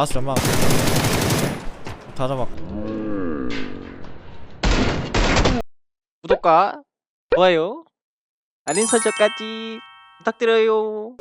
나왔어 연막. 다 잡았고. 구독과 좋아요 알림 설정까지 부탁드려요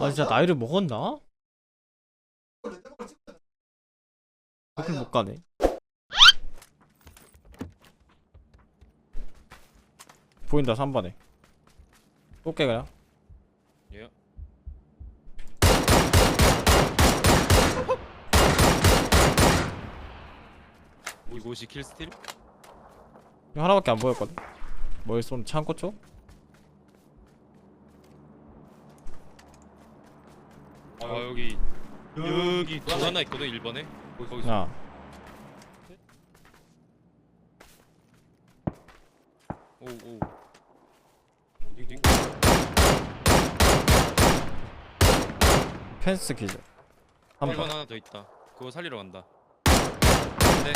아 진짜 나이를 먹었나? 그걸 아니야. 못 가네 보인다 3번에 쏠게 그냥 예. 이곳이 킬스틸? 이거 하나밖에 안 보였거든 뭘 쏜 창고 쪽? 아 여기. 여기 또 하나 있거든 1번에. 거기서. 야 오오. 어디 펜스 기절. 1번 3번. 하나 더 있다. 그거 살리러 간다. 네.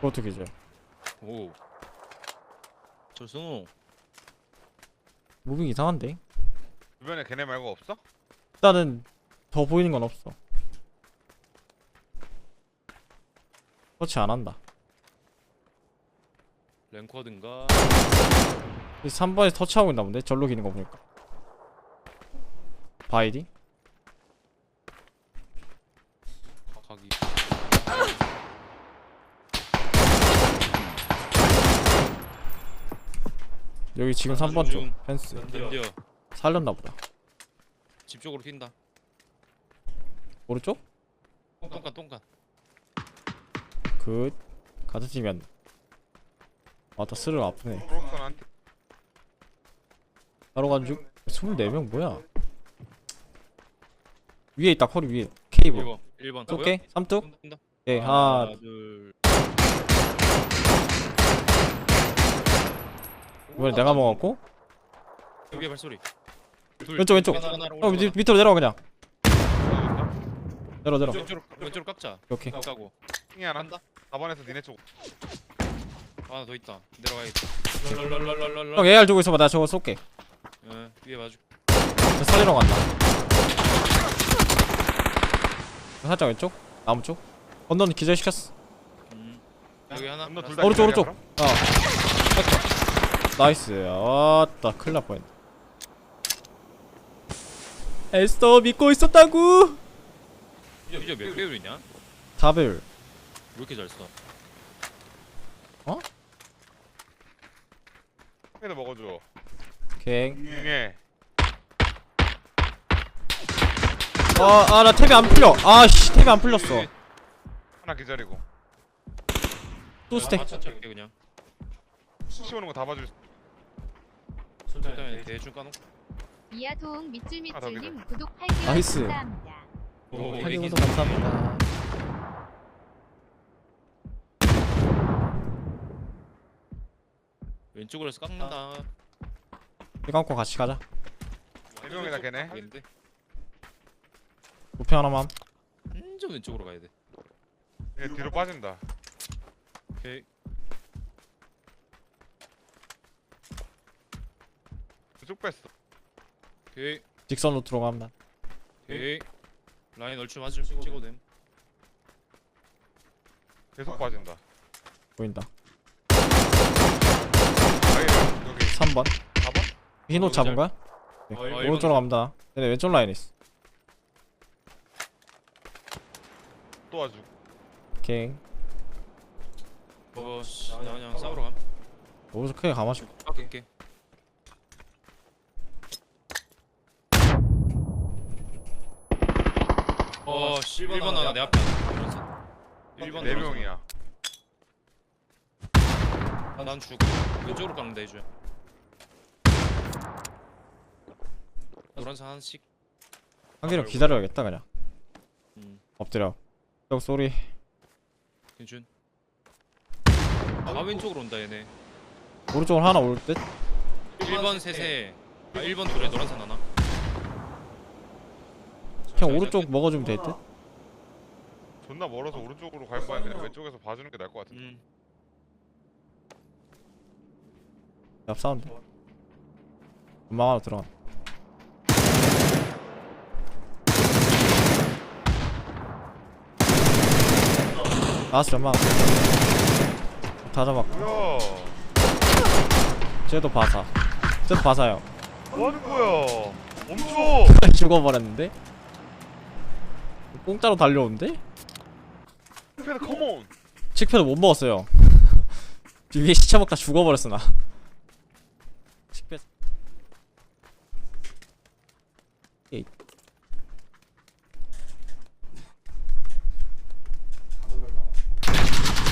그것도 기절. 오. 저승우. 무빙 이상한데? 주변에 걔네 말고 없어? 일단은 더 보이는 건 없어 터치 안 한다 랭커든가 3번에 터치하고 있나 본데? 절로 기는 거 보니까 바이디? 각이 여기 지금 아, 3번 중. 쪽 펜스 던져 살렸나 보다. 집 쪽으로 튄다. 오른쪽? 똥간 똥간. 그 같은 팀이었네. 아따 스르 아프네. 바로 간 중? 24명 뭐야? 위에 있다 커리 위에. 케이블. 1번 1번 쏠게 삼뚝? 쏜다. 예 하나 하나 둘 이번에 내가 먹었고? 여기 발소리 둘. 왼쪽, 왼쪽. 하나, 하나, 어. 밑, 밑으로 내려와 그냥 내려 내려 왼쪽으로 왼쪽으로 깎자 오케이 깎고 킹이 하나 한다 4번에서 니네 쪽 하나 더 있다 내려가야겠다 형 AR 주고 있어봐 내가 저거 쏠게 예, 위에 봐줄 저 살리러 간다 살짝 왼쪽 나무 쪽 건너는 기절시켰어 음. 여기 하나 건너 둘 라스트. 다 오른쪽, 오른쪽. 아 살짝. 나이스 아따 큰일 날 뻔했네 에스터 믿고 있었다고 이제 몇 배율이냐? 왜 다벨 이렇게 잘 써? 킹에도 먹어줘. 갱. 킹에 아아 나 탭이 안 풀려. 아씨 탭이 안 풀렸어. 하나 기다리고. 또 스택. 맞춰게 그냥. 씌우는 거 다 봐줄 수 일단 대충 까놓고 이하 도움 밑줄 아, 더 밑줄님 구독 8개월 나이스. 감사합니다. 오, 이게 우선 감사합니다. 왼쪽으로 해서 깎는다. 이거 안고 같이 가자. 네 명이다 걔네. 우표 하나만. 완전 왼쪽으로 가야 돼. 얘 뒤로 빠진다. 오케이. 쭉 뺐어 오케이. 직선으로 들어갑니다. 오케이. 라인 얼추 맞음. 찍어도 됨. 계속 빠진다. 보인다. 아니 여기 3번. 4번? 흰옷 잡은 거야? 네. 어, 오른쪽으로 갑니다. 얘네 왼쪽 라인에 있어. 또 와주 오케이. 어, 씨, 나 그냥 싸우러 감. 오른쪽 크게 감아주고 바꿀게. 어, 씨, 1번 하나 내 앞에 하나. 1번 네 명이야 난 죽. 왼쪽으로 돼, 이제. 노란색 하나씩. 한기를 기다려야겠다 그냥 음, 엎드려 쪽 소리 괜춘. 아, 왼쪽으로 온다, 얘네. 오른쪽으로 하나 올 듯 1번 셋에, 아, 1번 둘에 노란색 하나. 그냥 오른쪽 먹어주면 될 듯? 존나 멀어서 오른쪽으로 갈 바에 그냥 왼쪽에서 봐주는 게 나을 것 같은데. 음, 옆 사운드. 금방 하나 들어가. 나왔어 엄마 다 잡았고. 뭐야? 쟤도 바사 쟤도 바사요. 뭐하는 거야? 멈춰 죽어버렸는데 공짜로 달려오는데? 패드 컴온! 칙패드 못 먹었어요. 위에 시체 먹다 죽어버렸어 나. 칙패드. 에이.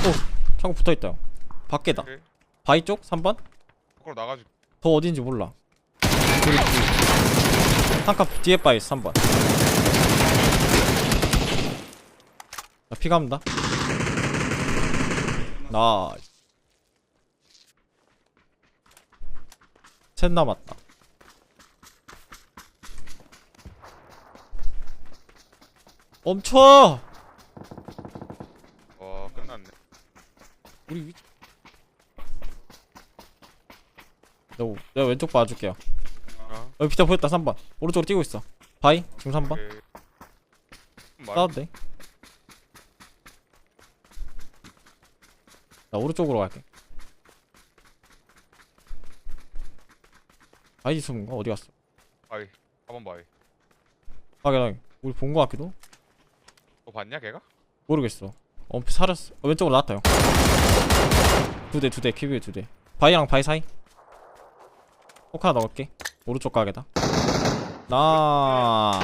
오 창고 붙어있다. 형 밖에다. 오케이. 바위 쪽? 3번? 밖으로 나가지. 더 어딘지 몰라. 한칸 뒤에 바위 있어 3번 나 피감다 나. 셋 남았다. 멈춰! 와 끝났네 우리 위. 너, 내가 왼쪽 봐줄게요. 어? 여기 피터 보였다 3번. 오른쪽으로 뛰고 있어. 바이 지금 3번. 오케이 말 싸워도 돼. 나 오른쪽으로 갈게. 바이 숨은 거 어디 갔어? 바이 4번 바이 확인하게. 우리 본 거 같기도? 너 봤냐 걔가? 모르겠어. 어, 살았어. 어, 왼쪽으로 나왔다, 형. 두 대, 두 대, 큐브에 두 대. 바이랑 바이 사이. 포카 넣을게. 오른쪽 가게다. 나.